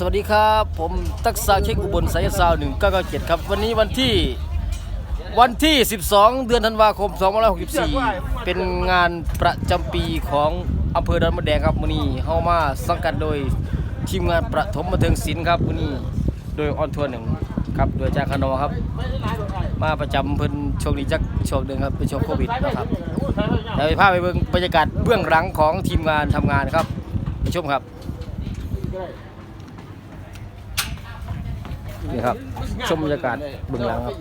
สวัสดีครับ ผมทักษะเช็คอุบลสายซาวหนึ่งเก้าเก้าเจ็ดครับ วันนี้วันที่วันที่ 12 เดือนธันวาคม2564 เป็นงานประจำปีของอำเภอดอนมะแดงครับวันนี้เข้ามาสังกัดโดยทีมงานประถมบันเทิงศิลป์ครับวันนี้โดยออนทัวร์หนึ่งครับโดยจากคานอครับ มาประจำเพิ่นช่วงนี้จักช่วงหนึ่งครับเป็นช่วงโควิดนะครับเดี๋ยวพาไปเบิ่งบรรยากาศเบื้องหลังของทีมงานทำงานครับไปชมครับ นี่ครับชมบรรยากาศเบื้องหลังครับ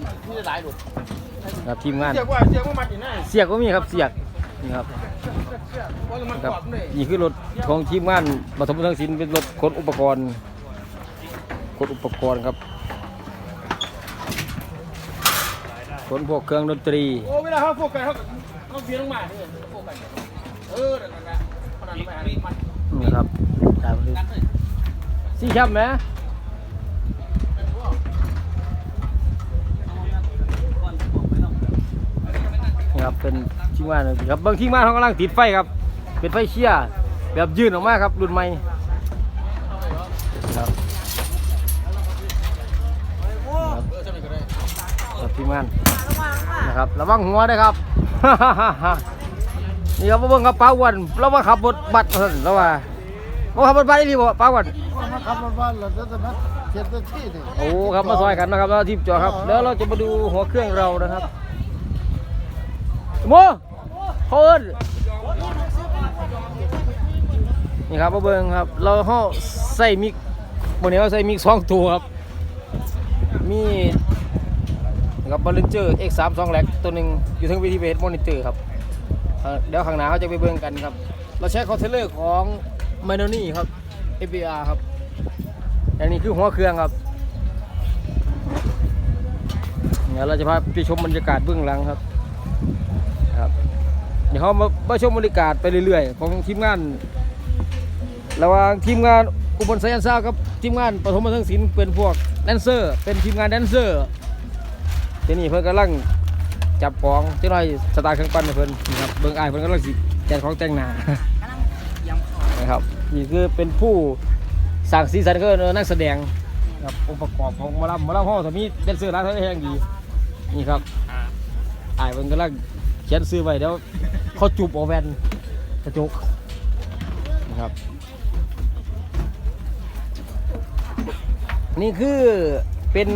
ครับทีมงาน เสียกว่าเสียกว่ามาจีน่าเสียกก็มีครับเสียกนี่ครับครับนี่คือรถของทีมงานปฐมทังศิลป์เป็นรถขนอุปกรณ์ขนอุปกรณ์ครับขนพวกเครื่องดนตรีโอ้เวลาเขาโฟกัสเขาเขาเบียร์ลงมาเนี่ยโฟกัสเออนั่นแหละนี่ครับตามนี้สี่ชับไหม นี่ครับเป็นทีมงานเลยครับบางทีมงานเขากำลังติดไฟครับ เป็นไฟเชียร์แบบยื่นออกมาครับรุ่นใหม่ครับครับทีมงานนะครับระวังหัวด้วยครับนี่ครับมาเบิ่งครับป้าอ้วันเรามาขับรถบัตรมาสั่นแล้วว่ามาขับรถบัตรอีหลีบ่ป้าอ้วันมาขับรถบ้านเราจะมาเจ็ดนาทีนี่โอ้ครับมาซอยกันนะครับแล้วทีมจอครับแล้วเราจะมาดูหัวเครื่องเรานะครับ โมเขาเอิ้นนี่ครับมาเบิ่งครับ เราเฮาใส่มิกบนนี้เราใส่มิกสองตัวครับ มีกับบอลเลนเจอร์ X3 2แหลกตัวหนึ่งอยู่ทั้งวิธีเบสมอนิเตอร์ครับ เดี๋ยวข้างหน้าเขาจะไปเบิ่งกันครับ เราใช้คอนเทนเนอร์ของมโนนี่ครับ FBR ครับอันนี้คือหัวเครื่องครับเดี๋ยวเราจะพาไปชมบรรยากาศเบื้องหลังครับ เดี๋ยวเขามามาชมบรรยากาศไปเรื่อยๆ ของทีมงาน ระหว่างทีมงานอุบลไซยันซ่ากับทีมงานปฐมบันเทิงศิลป์เป็นพวกแดนเซอร์ เป็นทีมงานแดนเซอร์ทีนี่เพิ่นกำลังจับของเจ้าหน่อยสไตาร์เครื่องปั้นให้เพิ่นนี่ครับเบิ่งอายเพิ่นกำลังสิแจกของแต่งหน้านะครับนี่คือเป็นผู้สร้างสีสันก็นักแสดงครับองค์ประกอบของหมอลำหมอลำห้องสมีเป็นเสื้อร้านแห่งดีนี่ครับอ้ายเพิ่นกำลัง เขียนซื้อไว้เดี๋ยวเขาจูบเอาแวนกระจกนะครับ นี่คือเป็น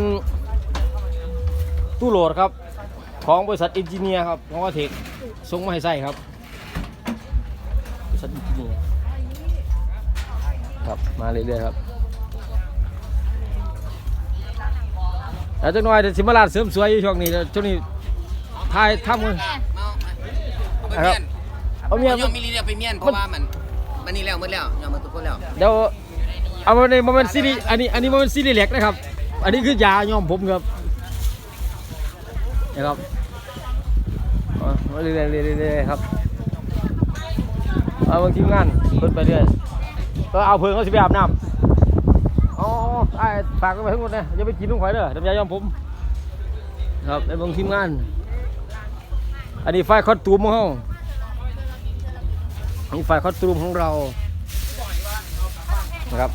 ตู้โหลดครับ ของบริษัทอินจิเนียร์ครับของว่าเทคส่งมาให้ใส่ครับบริษัทอินจิเนียร์ครับมาเรื่อยๆครับแล้วจังหน่อยเดี๋ยวสิมาลาดเสริมสวยอยู่ช่วงนี้เดี๋ยวช่วงนี้ถ่ายทำกัน เอาไปครับเมียนเอาเมียยอมมิลีเดียวไปเมียนเพราะว่ามันมันนี่แล้วหมดแล้วยอมมาทุกคนแล้วเดี๋ยวเอามาในโมเมนต์ซีรีส์อันนี้อันนี้โมเมนต์ซีรีส์เล็กนะครับ อันนี้คือยาย่อมผมครับนะครับเอามาเรื่อยๆเรื่อยๆเรื่อยๆครับเอาบางทีมงานเพิ่นไปเรื่อยก็เอาเพิ่งเขาสิไปอาบน้ำอ๋อไอ้ฝากไว้ทั้งหมดนะอย่าไปกินลุงข่อยเด้อน้ำยาย่อมผม ครับไอ้บางทีมงาน อันนี้ไฟคอสตูมของเราอันนี้ไฟคอสตูมของเรานะครับ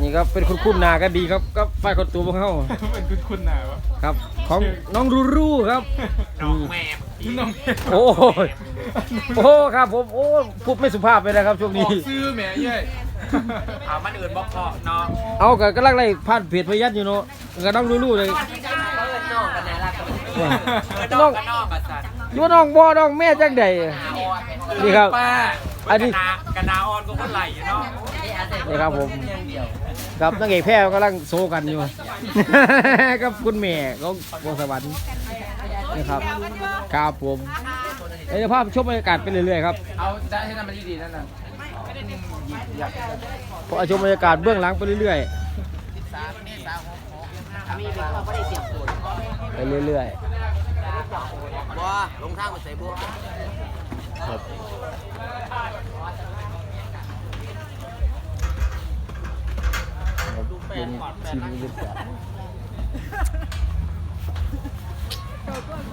นี่ก็เป็นคุณคุณนาก็ดีครับก็ไฟคอนตัวพวกเขาเป็นคุณคุณนะวะครับ ของน้องรูรูครับน้องแม่น้องโอ้ยโอ้ครับผมโอ้พูดไม่สุภาพไปนะครับช่วงบนี้อกซื้อแหม่เย้ยเอามันอื่นบอกพอเนาะเอากับกำลังไล่ผ่านเพจพยัดอยู่เนาะกับน้องรูรูเลยน้องกันไหน ล่ะน้องกันน้องกันสัตว์อยูน้องบ่น้องแม่จังใดนี่ครับป้าอันนี้กันนาออนก็คนไหลเนาะนี่ครับผมกับนางเอกแพรวกำลังโซกันอยู่ กับคุณแม่ของวงสวรรค์นี่ครับครับผมเดี๋ยวภาพชมบรรยากาศไปเรื่อยๆครับเอาได้ให้น้ำมันดีๆนั่นน่ะพอชมบรรยากาศเบื้องหลังไปเรื่อยๆไปเรื่อย บัวลงทางมาใส่บัวครับเป็นทีมบรรยากาศ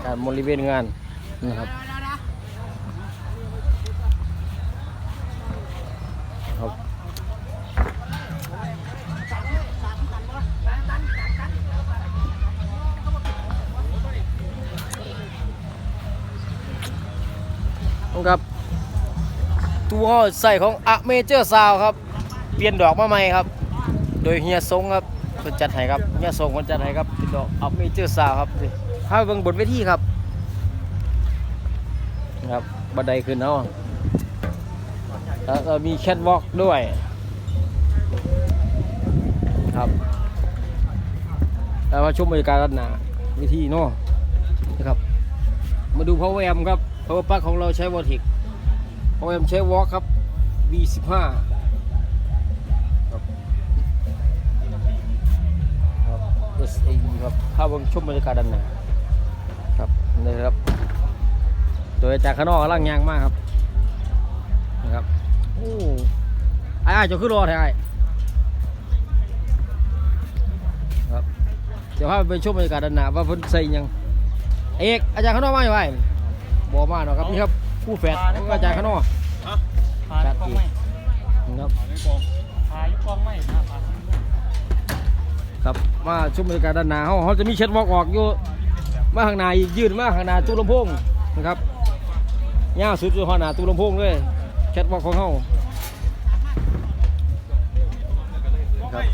การบริเวณงานนะครับครับ ตู้ห้อใส่ของอะเมเจอร์ซาวครับ เปลี่ยนดอกมาใหม่ครับ โดยเฮียทรงครับเพิ่นจัดให้ครับเฮียทรงเพิ่นจัดให้ครับเป็นดอกอะเมเจอร์ซาวครับนี่พาไปเบิ่งบนเวทีครับครับบันไดขึ้นเนาะแล้วก็มีแคทวอล์กด้วยครับแล้วมาชมบรรยากาศด้านหน้าเวิธีเนาะนะครับ มาดู power amp ครับ power pack ของเราใช้วาดิก Vortex power amp ใช้ Walk ครับ V15 ครับครับ SAE ครับถ้าเบิ่งชมบรรยากาศด้านหน้าครับนี่ครับ โดยจากข้างนอกกำลังยางมากครับนะครับโอ้ไอ้ไอ้จะขึ้นรอแท้ไอ้ายครับเดี๋ยวพาไปชมบรรยากาศด้านหน้าว่าเพิ่นใส่ยังเอกอาจารย์ข้างนอกมาอยู่ไหมบอมาเนาะครับนี่ครับ คู่แฝดของอาจารย์ข้างนอกพายุกองไม่ครับพายุกองไม่นะพาครับมาชมบรรยากาศด้านหน้าเขาเขาจะมีเช็ดวอล์กออกอยู่มาข้างหน้าอีกยืนมาข้างหน้าตู้ลำโพงนะครับยาวสุดอยู่ข้างหน้าตู้ลำโพงเลยเช็ดวอล์กของเขาครับ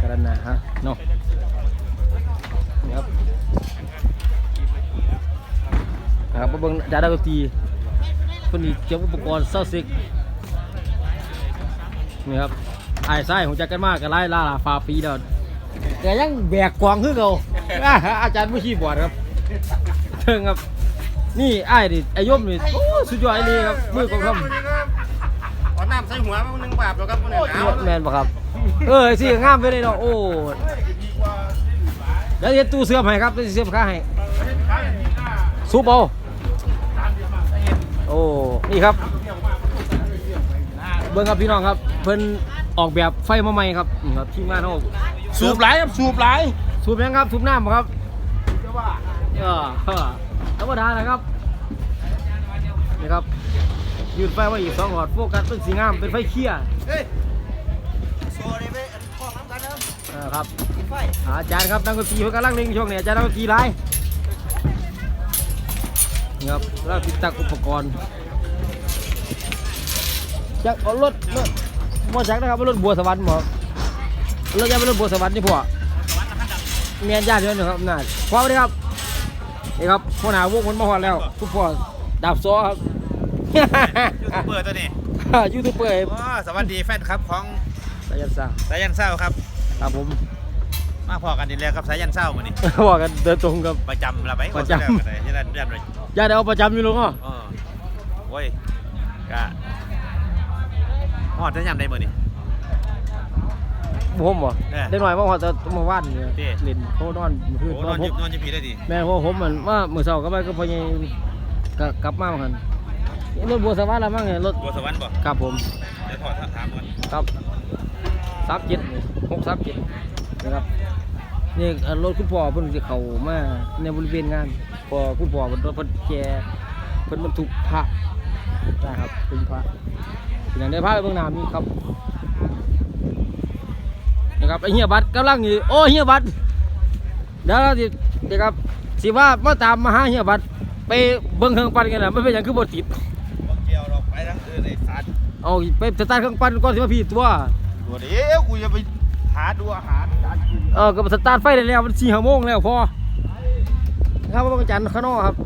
กระดานหน้าฮะเนาะนี่ครับ นะครับมาเบิ่งอาจารย์ดนตรีคนนี้เกี่ยวอุปกรณ์เซาซิกนี่ครับไอ้ไส้ของจักกันมากกันไล่ล่าลาฟาปีเดินแต่ยังแบกกวางขึ้นเขาอ่าอาจารย์ผู้ชี้บอร์ดครับเชิงครับ นี่ไอ้ดิไอ้ยมนี่โอ้สุดยอดไอ้นี่ครับมือกองทขอน้ำใส่หัวมันหนึ่งบาทแล้วครับคุณหนาวำแมนปะครับ เออสิงามไปเลยเนาะโอ้เดี๋ยวเดี๋ยวตู้เสื้อมให้ครับเดี๋ยวเสื้อมข้าให้ซุปเอาโอ้นี่ครับ เบิ่งครับพี่น้องครับ เพิ่นออกแบบไฟมาใหม่ครับนี่ครับทีมงานเขาสูบไหลครับสูบไหลสูบยังครับสูบน้ำบ่ครับเออเออธรรมดานะครับนี่ครับยืดไฟไว้อีกสองหลอดโฟกัสเป็นสีงามเป็นไฟเคียร์โซ่ได้ไหมข้อน้ำกันนะเออครับไฟอาจารย์ครับนักดนตรีเพิ่นกำลังเล่นช่วงนี้อาจารย์นักดนตรีไรนี่ ครับแล้วติดตั้งอุปกรณ์จะเอารถรถบ่จักนะครับว่ารถบัวสวรรค์บ่รถจะเป็นรถบัวสวรรค์นี่พวกเมียนญาติเยอะหนึ่งครับน่าพร้อมเลยครับนี่ครับพ่อหนาวงมันมาหอดแล้วทุกพ่อดาบซ้อครับยูทูบเบอร์ตัวนี้ยูทูบเบอร์อ๋อสวัสดีแฟนครับของสายันซ่าสายันเศร้าครับครับผม มาพอกันดีแล้วครับสายันเศร้ามานี่ บอกกันเดินตรงกับ ประจำละไปประจำขอแสดงกันเลยที่นั่นเรียบเลยญาติเอาประจำอยู่ลงอะอ๋อโอ้ยกะฮอดจะยำได้มือนี่ ผมบ่เออได้หน่อยมาหอดจะมาว่านเนี่ยเด้เล่นเขานอนคืนโอ้นนออนนผยิมบนอนยิบผีได้ดิแม่นเพราะผมมันว่ามื้อเช้าก็ไปก็พอยังก็กลับมาเหมือนกันนี่รถบัวสวรรค์ละมั้งเนี่ยรถบัวสวรรค์บ่ครับผม เดี๋ยวถอดถามก่อนครับสามเจ็ดหกสามเจ็ด นะครับนี่เอ่อรถคุณพ่อเพิ่นจะเข้ามาในบริเวณงานพอคุณพ่อเพิ่นรถเพิ่นแกเพิ่นบรรทุกพระนะครับเป็นพระเป็นอย่างได้พระไปเบื้องหน้ามีครับนะครับไอเฮียบัตรกำลังอยู่โอ้เฮียบัตรเดี๋ยวเราสิเดี๋ยวครับสิว่ามาตามมาหาเฮียบัตรไปเบิ่งเครื่องปั่นกันนะมันเป็นอย่างคือบ่ติดบ่เกี่ยวเราไปทั้งอื่นไอ้สัตว์เอาไปสตาร์ทเครื่องปั่นก่อนสิมาพี่ตัวตัวเดียวกูจะไป หาดูอาหารการกินเออก็สตาร์ทไฟได้แล้วมันสี่ห้าโมงแล้วพอครับว่าอาจารย์ข้างนอกครับ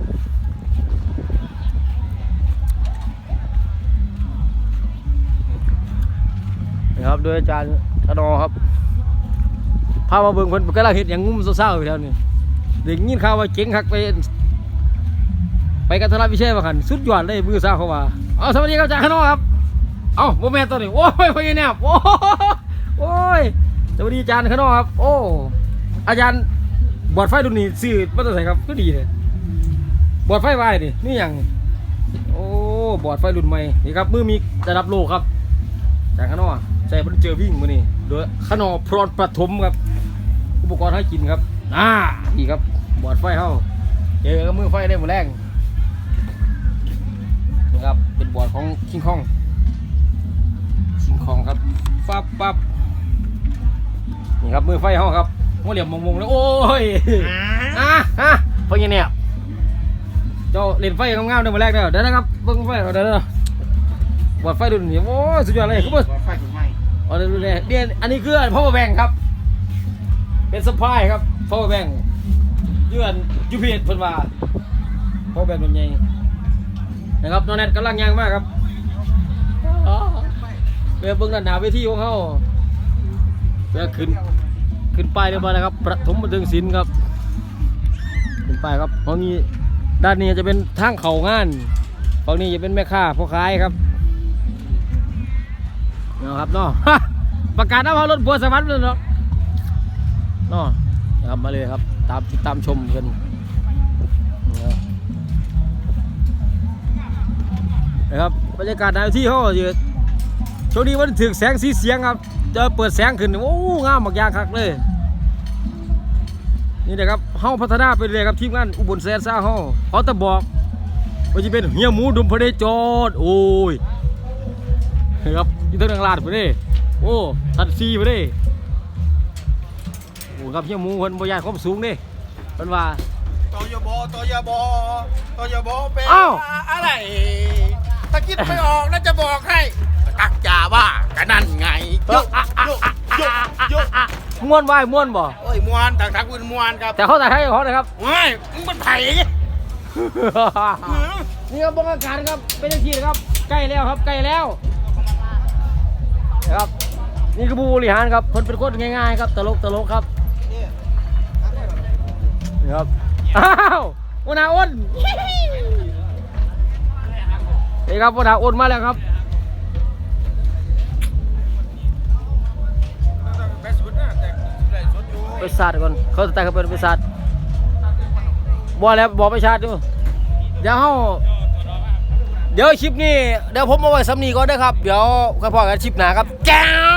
นี่ครับโดยอาจารย์ข้างนอกครับพามาเบิ่งเพิ่นกำลังเฮ็ดหยังงุ้มเศร้าๆอยู่แถวนี้เด็กยินข่าวว่าเจ๋งคักไปไปกันทราวิเชษมาขันสุดยอดเลยมือซ่าเข้ามาเอาสวัสดีครับจารย์ข้างนอกครับ เอาโมแมนตัวนี้โอ้ยพญาแนบโอ้โอ้ย สวัสดีอาจารย์ข้างนอกครับ โอ้ อาจารย์บอดไฟรุ่นนี้ซื้อมาตั้งแต่ครับก็ดีเลยบอดไฟวายนี่นี่อย่างโอ้บอดไฟรุ่นใหม่นี่ครับมือมีระดับโลกครับจากข้างนอกใส่บรรเจอวิ่งมือนี่โดยข้างนอกพรอนประถมครับ อุปกรณ์ให้กินครับอ่าดีครับบอดไฟเข้าเจอกับมือไฟได้หมดแรงนี่ครับเป็นบอดของคิงคองคิงคองครับฟับปั๊บ นี่ครับมือไฟเข้าครับหัวเหลี่ยมมงๆเลยโอ้ยอะฮะเพราะงี้เนี่ยเจ้าเล่นไฟงามๆเดี๋ยวมาแรกเด้อเดี๋ยวนะครับเบิ่งไฟเอาเดี๋ยวเดี๋ยวบอดไฟรุ่นนี้โอ้ยสุดยอดเลยครับไฟถึงไหมอ๋อเดี๋ยวๆเดี๋ยวอันนี้คือพ่อแบงครับ เป็นสปายครับพ่อแบงเยื่อนยูพีเอสเพิ่นว่าพ่อแบงเป็นไงนะครับน้องแนทกำลังยางมากครับอ๋อเรือเบิ้งด้านหน้าเวทีของเขา เรือขึ้นขึ้นป้ายเรียบร้อยแล้วครับประถมบันเทิงศิลป์ครับ ขึ้นป้ายครับเพราะนี้ด้านนี้จะเป็นทางเขางานฝั่งนี้จะเป็นแม่ค้าพ่อค้ายครับเนาะครับเนาะประกาศนะว่ารถบัวสวรรค์เลยเนาะเนาะนะครับมาเลยครับตามติดตามชมกันนะครับนะครับบรรยากาศในที่เขาอยู่ช่วงนี้มันถึงแสงสีเสียงครับ เจอเปิดแสงขึ้นโอ้งามมากอยางคักเลย นี่นะครับเฮาพัฒนาไปเลยครับทีมงานอุบลแซนซ่าเฮาเขาจะบอกว่าจะเป็นเฮียหมูดุมพระเดจอดโอ้ยครับอยูเทิงลาดไปดิโอ้สันซีไปดิโอ้ครับเฮียหมูเพิ่นบ่ยานความสูงเดิเพิ่นว่าตอยบตอยบตอยบเป็นอ้าวอะไร ถ้าคิดไม่ออกแล้วจะบอกให้ตักจ่าว่า กันนั่นไงโยกโยกโยกโยกม่วนไหวายม่วนบ่โอ้ยมวนทางทักคุณมวนครับแต่เขาแต่ให้เขานะครับเฮ้ยมึงเป็นไผ่นี่ครับบรรยากาศครับเป็นจังซี่นะครับ ใกล้แล้วครับใกล้แล้วนะครับนี่คือผู้บริหารครับเพิ่นเป็นคนง่ายๆครับตลกตลกครับนี่ครับอ้าวหัวหน้าอ้นนี่ครับหัวหน้าอ้นมาแล้วครับ ไปชาร์ก่อนเขาจะแต่งเขาเป็นไปชาร์บอแล้วบอกไปชาร์จดูเดี๋ยวเขาเดี๋ยวคลิปนี้เดี๋ยวผมเอาไว้สำนีก่อนนะครับ เดี๋ยวค่อยพอกันคลิปหน้าครับแจ้ว